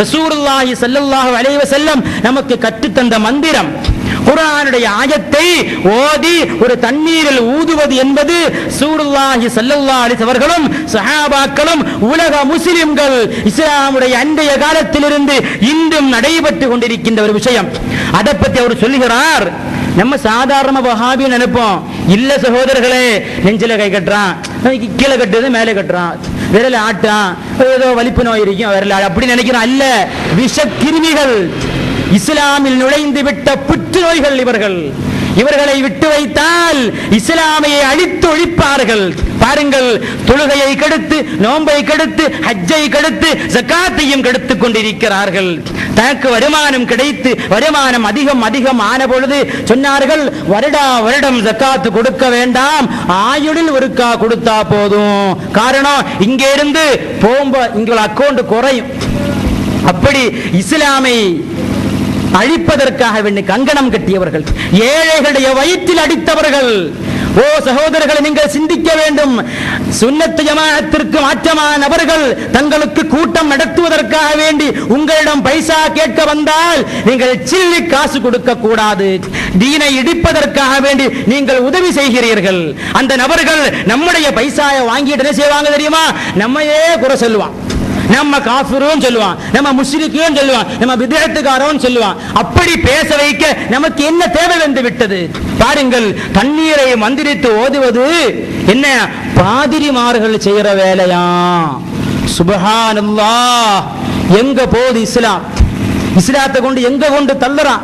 ரசூலுல்லாஹி ஸல்லல்லாஹு அலைவ செல்லம் நமக்கு கற்றுத்தந்த மந்திரம். குரானுடைய ஆயத்தை ஓதி ஒரு தண்ணீரில் ஊதுவது என்பது சூருல்லாஹி ஸல்லல்லாஹு அலைஹி சஹாபாக்களும் உலக முஸ்லிம்கள் இஸ்லாமுடைய அன்றைய காலத்திலிருந்து இன்றும் நடைபெற்று கொண்டிருக்கின்ற ஒரு விஷயம். அதை பற்றி அவர் சொல்லுகிறார் நம்ம சாதாரண வஹாபின்னு நினைப்போம். இல்ல சகோதரர்களே நெஞ்சில கை கட்டுறான். கீழே கட்டுறது மேலே கட்டுறான். விரல ஆட்டான் ஏதோ வலிப்பு நோய் இருக்கும் விரல அப்படின்னு அப்படி அல்ல விஷ கிருமிகள் இஸ்லாமில் நுழைந்து விட்ட புற்றுநோய்கள் இவர்கள். இவர்களை விட்டு வைத்தால் இஸ்லாமையை அழித்து ஒழிப்பார்கள். பாருங்கள் தொழுகையை கெடுத்து நோன்பை கெடுத்து ஹஜ்ஜை கெடுத்து ஜக்காத்தையும் கெடுத்துக் கொண்டிருக்கிறார்கள். தனக்கு வருமானம் கிடைத்து வருமானம் அதிகம் அதிகம் ஆன பொழுது சொன்னார்கள் வருடா வருடம் ஜக்காத்து கொடுக்க வேண்டாம் ஆயுளில் ஒருக்கா கொடுத்தா போதும். காரணம் இங்கே இருந்து போகும்போ இங்க அக்கௌண்ட் குறையும். அப்படி இஸ்லாமை அழிப்பதற்காக வேண்டி கங்கணம் கட்டியவர்கள் ஏழைகளுடைய வயிற்றில் அடித்தவர்கள் ஓ சகோதரர்களை நீங்கள் சிந்திக்க வேண்டும். சுன்னத்து ஜமாஅத்திற்கு மாற்றமான நபர்கள் தங்களுக்கு கூட்டம் நடத்துவதற்காக வேண்டி உங்களிடம் பைசா கேட்க வந்தால் நீங்கள் சில்லி காசு கொடுக்க கூடாது. தீனை இடிப்பதற்காக வேண்டி நீங்கள் உதவி செய்கிறீர்கள். அந்த நபர்கள் நம்முடைய பைசாயை வாங்கிட்டு என்ன செய்வாங்க தெரியுமா? நம்மையே குறை சொல்லுவான். நம்ம காஃபிரும் சொல்லுவான். நம்ம முஸ்லிக்கும் சொல்லுவான். நம்ம விதேத்துக்காரன் சொல்லுவான். அப்படி பேச வைக்க நமக்கு என்ன தேவை வந்து விட்டது? பாருங்கள் தண்ணீரை மந்திரித்து ஓதுவது என்ன? பாதிரிமார்கள் செய்யற வேலையா? சுபஹானல்லாஹ். எங்க போகுது இஸ்லாம்? இஸ்லாத்தை கொண்டு எங்க கொண்டு தள்ளுறான்?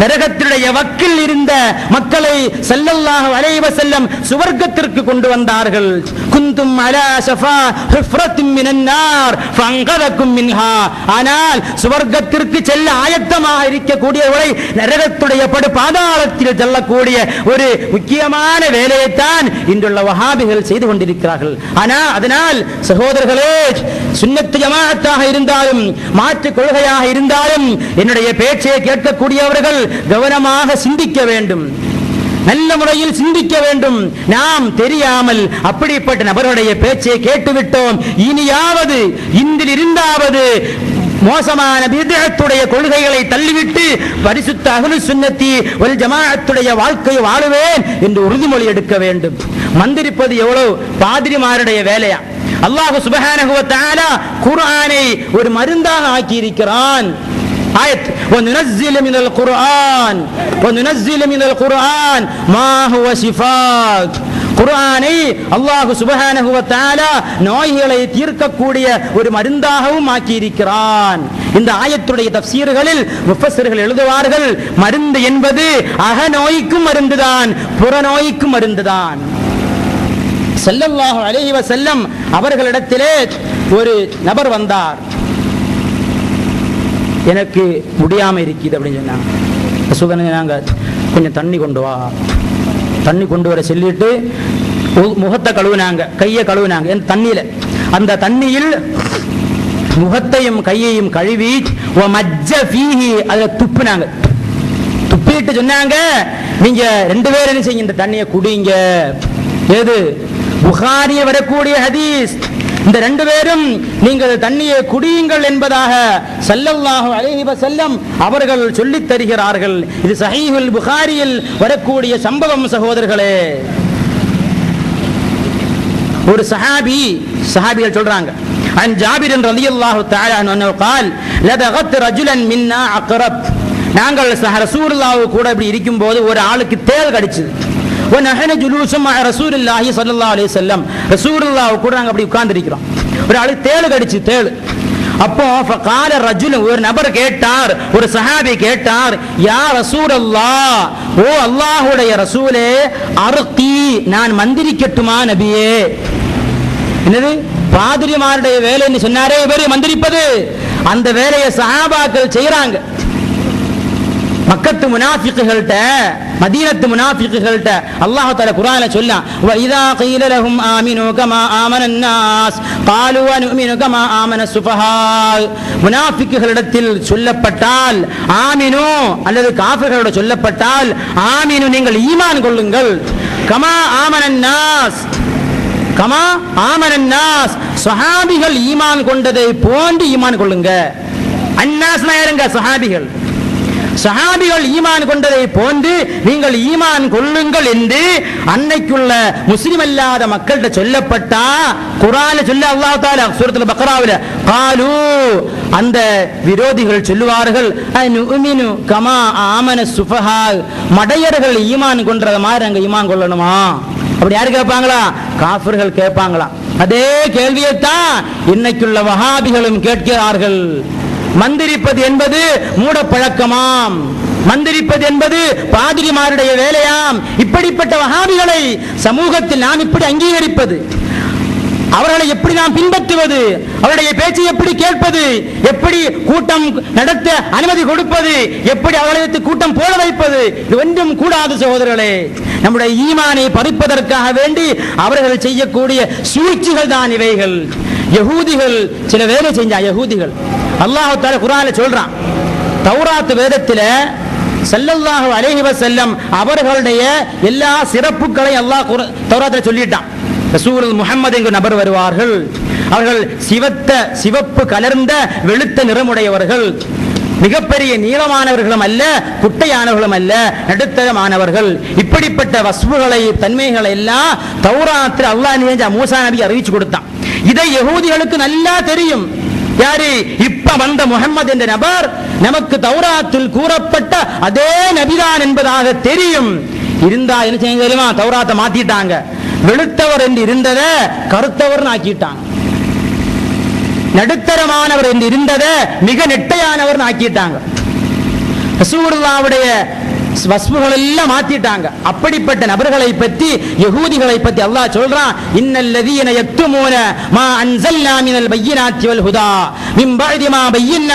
நரகத்தினுடைய வக்கில் இருந்த மக்களை செல்லல்லாக வரைவ செல்லம் சுவர்க்கத்திற்கு கொண்டு வந்தார்கள். குந்தும் அலா ஷஃபா ஹுஃப்ரத்தின் மினன்னார் ஃபங்கதக்கும் மின்ஹா. ஆனால் சுவர்க்கத்திற்கு செல்ல ஆயத்தமாக இருக்கக்கூடியவரை நரகத்துடைய படு பாதாளத்தில் செல்லக்கூடிய ஒரு முக்கியமான வேலையைத்தான் இன்றுள்ள வஹாபிகள் செய்து கொண்டிருக்கிறார்கள். ஆனா அதனால் சகோதரர்களே சுண்ணத்து ஜமாத்தாக இருந்தாலும் மாற்று கொள்கையாக இருந்தாலும் என்னுடைய பேச்சை கேட்கக்கூடியவர்கள் கவனமாக சிந்திக்க வேண்டும். நல்ல முறையில் சிந்திக்க வேண்டும். நாம் தெரியாமல் அப்படிப்பட்ட நபருடைய பேச்சை கேட்டுவிட்டோம். இனியாவது இன்றில் இருந்தாவது மோசமான விதத்துடைய கொள்கைகளை தள்ளிவிட்டு பரிசுத்த அகலு சுன்னத்தி ஒரு ஜமாத்துடைய வாழ்க்கையை வாழுவேன் என்று உறுதிமொழி எடுக்க வேண்டும். மந்திரிப்பது எவ்வளவு பாதிரிமாருடைய வேலையா? அல்லாஹ் சுப்ஹானஹு தாலா குர்ஆனை ஒரு மருந்தாக ஆக்கி இருக்கிறான் ஆயத் وننزل من القرآن وننزل من القرآن ما هو شفاء குர்ஆனை அல்லாஹ் சுப்ஹானஹு வ தஆலா நோய்களை தீர்க்கக்கூடிய ஒரு மருந்தாகவும் ஆக்கி இருக்கிறான் இந்த ஆயத்துடைய தஃசீர்களில் முஃபஸ்ஸிர்கள் எழுதுவார்கள் மருந்து என்பது அகநோய்க்கும் மருந்துதான் புறநோய்க்கும் மருந்துதான் ஸல்லல்லாஹு அலைஹி வஸல்லம் அவர்களிடத்திலே ஒரு நபர் வந்தார் எனக்கு முடியாமல் இருக்குது அப்படின்னு சொன்னாங்க. சுகன் சொன்னாங்க? கொஞ்சம் தண்ணி கொண்டு வா. தண்ணி கொண்டு வர சொல்லிட்டு மு- முகத்தை கழுவுனாங்க. கையை கழுவுனாங்க. என் தண்ணியில. அந்த தண்ணியில் முகத்தையும் கையையும் கழுவி "வ மஜ்ஜ துப்புனாங்க. துப்பிட்டு சொன்னாங்க நீங்க ரெண்டு பேரும் என்ன செய்யுங்க? இந்த தண்ணியை குடிங்க. ஏது புகாரிய வரக்கூடிய ஹதீஸ். இந்த ரெண்டு பேரும் நீங்கள் தண்ணியை குடியுங்கள் என்பதாக ஸல்லல்லாஹு அலைஹி வஸல்லம் அவர்கள் சொல்லித் தருகிறார்கள் இது சஹீஹுல் புகாரியில் வரக்கூடிய சம்பவம் சகோதரர்களே ஒரு சஹாபி சஹாபிகள் சொல்றாங்க عن جابر رضي الله تعالى عنه انه قال لدغت رجلا منا عقرب நாங்கள் சஹ- ரசூலுல்லாஹ் கூட இப்படி இருக்கும்போது ஒரு ஆளுக்கு தேள் கடிச்சது ونحن جلوس مع رسول الله صلى الله عليه وسلم ரசூலுல்லாஹ் கூட நாங்க அப்படி உட்கார்ந்து இருக்கிறோம் ஒரு ஆளுக்கு தேள் கடிச்சு தேள் அப்போ ஃபகால ரஜுல் ஒரு நபர் கேட்டார் ஒரு சஹாபி கேட்டார் யா ரசூலல்லாஹ் ஓ அல்லாஹ்வுடைய ரசூலே அருக்கி நான் மந்திரிக்கட்டுமா நபியே என்னது பாதிரிமாருடைய வேலைன்னு சொன்னாரே இவரு மந்திரிப்பது அந்த வேலையை சஹாபாக்கள் செய்யறாங்க மக்கத்து முனாஃபிக்குகள்கிட்ட மதீனத்து முனாஃபிக்குகள்கிட்ட அல்லாஹ் தஆலா குர்ஆன்ல சொல்லாம் வ இதா கீல லஹும் ஆமினு கமா ஆமன الناس قالوا ونؤمن كما آمن السفهاء முனாஃபிக்குகளிடத்தில் சொல்லப்பட்டால் ஆமினு அல்லது காஃபிர்களோட சொல்லப்பட்டால் ஆமினு நீங்கள் ஈமான் கொள்ளுங்கள் கமா ஆமன الناس கமா ஆமனன் நாஸ் சஹாபிகள் ஈமான் கொண்டதை போன்று ஈமான் கொள்ளுங்க அன்னாஸ் யாருங்க சஹாபிகள் சஹாபிகள் ஈமான் கொண்டதை போன்று நீங்கள் ஈமான் கொள்ளுங்கள் என்று அன்னைக்குள்ள முஸ்லிம் அல்லாத மக்கள்கிட்ட சொல்லப்பட்டா குரான சொல்ல அல்லாஹ் தாலா சூரத்துல பக்ராவில் காலு அந்த விரோதிகள் சொல்லுவார்கள் அனுமினு கமா ஆமன சுஃபஹா மடையர்கள் ஈமான் கொண்டத மாதிரி அங்க ஈமான் கொள்ளணுமா? அப்படி யாரு கேட்பாங்களா? காஃபர்கள் கேட்பாங்களா? அதே கேள்வியைத்தான் இன்னைக்குள்ள வஹாபிகளும் கேட்கிறார்கள். மந்திரிப்பது என்பது மூடப்பழக்கமாம். மந்திரிப்பது என்பது பாதிரிமாருடைய வேலையாம். இப்படிப்பட்ட வகாபிகளை சமூகத்தில் நாம் இப்படி அங்கீகரிப்பது. அவர்களை எப்படி நாம் பின்பற்றுவது? அவருடைய பேச்சை எப்படி கேட்பது? எப்படி கூட்டம் நடத்த அனுமதி கொடுப்பது? எப்படி அவர்களை கூட்டம் போட வைப்பது? இது ஒன்றும் கூடாது சகோதரர்களே. நம்முடைய ஈமானை பறிப்பதற்காக வேண்டி அவர்கள் செய்யக்கூடிய சூழ்ச்சிகள் தான் இவைகள். யகூதிகள் சில வேலை செஞ்சா யகூதிகள். அல்லாஹால தால சொல்றான். தௌராத் வேதத்தில் செல்லல்லாஹு அலைஹி செல்லம் அவர்களுடைய எல்லா சிறப்புகளையும் அல்லாஹ் தௌராத்தில் சொல்லிட்டான். ரசூல் முகமது என்கிற நபர் வருவார்கள். அவர்கள் சிவத்த சிவப்பு கலர்ந்த வெளுத்த நிறமுடையவர்கள். மிகப்பெரிய நீளமானவர்களும் அல்ல குட்டையானவர்களும் அல்ல நடுத்தரமானவர்கள். இப்படிப்பட்ட வஸ்புகளை தன்மைகளை எல்லாம் தௌராத்தில் அல்லாஹ் நினைஞ்ச மூசா நபி அறிவிச்சு கொடுத்தான். இதை யகூதிகளுக்கு நல்லா தெரியும். யாரு? இப்ப வந்த முகமது என்ற நபர் நமக்கு தௌராத்தில் கூறப்பட்ட அதே நபிதான் என்பதாக தெரியும். இருந்தா என்ன செய்ய தெரியுமா? தௌராத்தை மாத்திட்டாங்க. வெளுத்தவர் என்று இருந்ததை கருத்தவர் ஆக்கிட்டாங்க. நடுத்தரமானவர் என்று இருந்ததை மிக நெட்டையானவர் ஆக்கிட்டாங்க. ரசூலுல்லாவுடைய வஸ்புகள் எல்லாம் மாத்திட்டாங்க. அப்படிப்பட்ட நபர்களை பற்றி யகூதிகளை பற்றி அல்லாஹ் சொல்றான் இன்னல்லதீன யக்துமூன மா அன்சல்லாமினல் பையினாத்தி வல் ஹுதா மின் பஅதி மா பையன்னா